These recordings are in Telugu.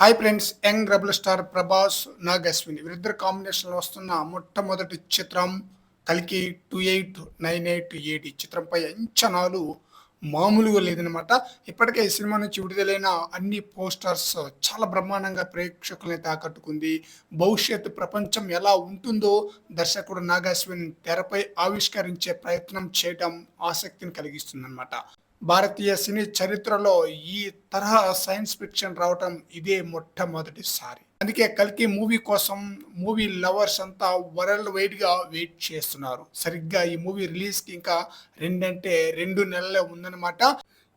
Hi friends young rebel star Prabhas Nag Ashwin వీరిద్దరు కాంబినేషన్లో వస్తున్న మొట్టమొదటి చిత్రం కలికి two eight nine eight eight ఈ చిత్రంపై అంచనాలు మామూలుగా లేదనమాట ఇప్పటికే ఈ సినిమా నుంచి విడుదలైన అన్ని పోస్టర్స్ చాలా బ్రహ్మాండంగా ప్రేక్షకుల్ని తాకట్టుకుంది. భవిష్యత్ ప్రపంచం ఎలా ఉంటుందో దర్శకుడు నాగాశ్విన్ తెరపై ఆవిష్కరించే ప్రయత్నం చేయడం ఆసక్తిని కలిగిస్తుందన్నమాట. భారతీయ సినీ చరిత్రలో ఈ తరహా సైన్స్ ఫిక్షన్ రావటం ఇదే మొట్టమొదటిసారి. అందుకే కల్కి మూవీ కోసం మూవీ లవర్స్ అంతా వరల్డ్ వైడ్గా వెయిట్ చేస్తున్నారు. సరిగ్గా ఈ మూవీ రిలీజ్కి ఇంకా రెండంటే రెండు నెలలే ఉందన్నమాట.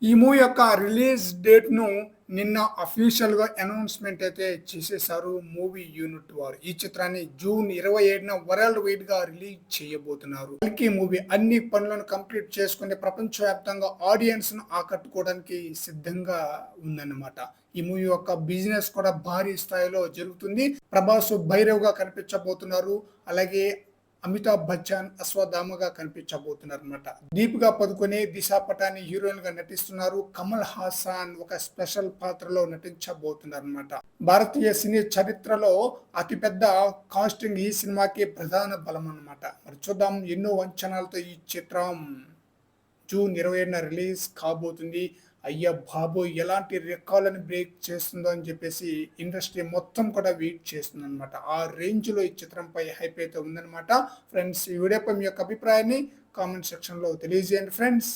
ఈ మూవీ యొక్క రిలీజ్ డేట్ను నిన్న అఫీషియల్గా అనౌన్స్మెంట్ అయితే చేసేసారు మూవీ యూనిట్ వారు. ఈ చిత్రాన్ని జూన్ ఇరవై ఏడున వరల్డ్ వైడ్గా రిలీజ్ చేయబోతున్నారు. కల్కి మూవీ అన్ని పనులను కంప్లీట్ చేసుకుని ప్రపంచవ్యాప్తంగా ఆడియన్స్ను ఆకట్టుకోవడానికి సిద్ధంగా ఉందన్నమాట. ఈ మూవీ యొక్క బిజినెస్ కూడా భారీ స్థాయిలో జరుగుతుంది. ప్రభాస్ భైరవ్గా కనిపించబోతున్నారు. అలాగే అమితాబ్ బచ్చన్ అశ్వధామగా కనిపించబోతున్నారు అనమాట దీపికా పదుకొని దిశా పటాని హీరోయిన్గా నటిస్తున్నారు కమల్ హాసన్ ఒక స్పెషల్ పాత్రలో నటించబోతున్నారు అనమాట భారతీయ సినీ చరిత్రలో అతిపెద్ద కాస్టింగ్ ఈ సినిమాకి ప్రధాన బలం అన్నమాట మరి చూద్దాం ఎన్నో అంచనాలతో ఈ చిత్రం జూన్ ఇరవై రిలీజ్ కాబోతుంది. అయ్యా బాబు ఎలాంటి రికార్డులను బ్రేక్ చేస్తుందో అని చెప్పేసి ఇండస్ట్రీ మొత్తం కూడా వెయిట్ చేస్తుంది అనమాట ఆ రేంజ్లో ఈ చిత్రంపై హైప్ అయితే ఉందన్నమాట. ఫ్రెండ్స్ ఈ వీడియోపై మీ యొక్క అభిప్రాయాన్ని కామెంట్ సెక్షన్లో తెలియజేయండి ఫ్రెండ్స్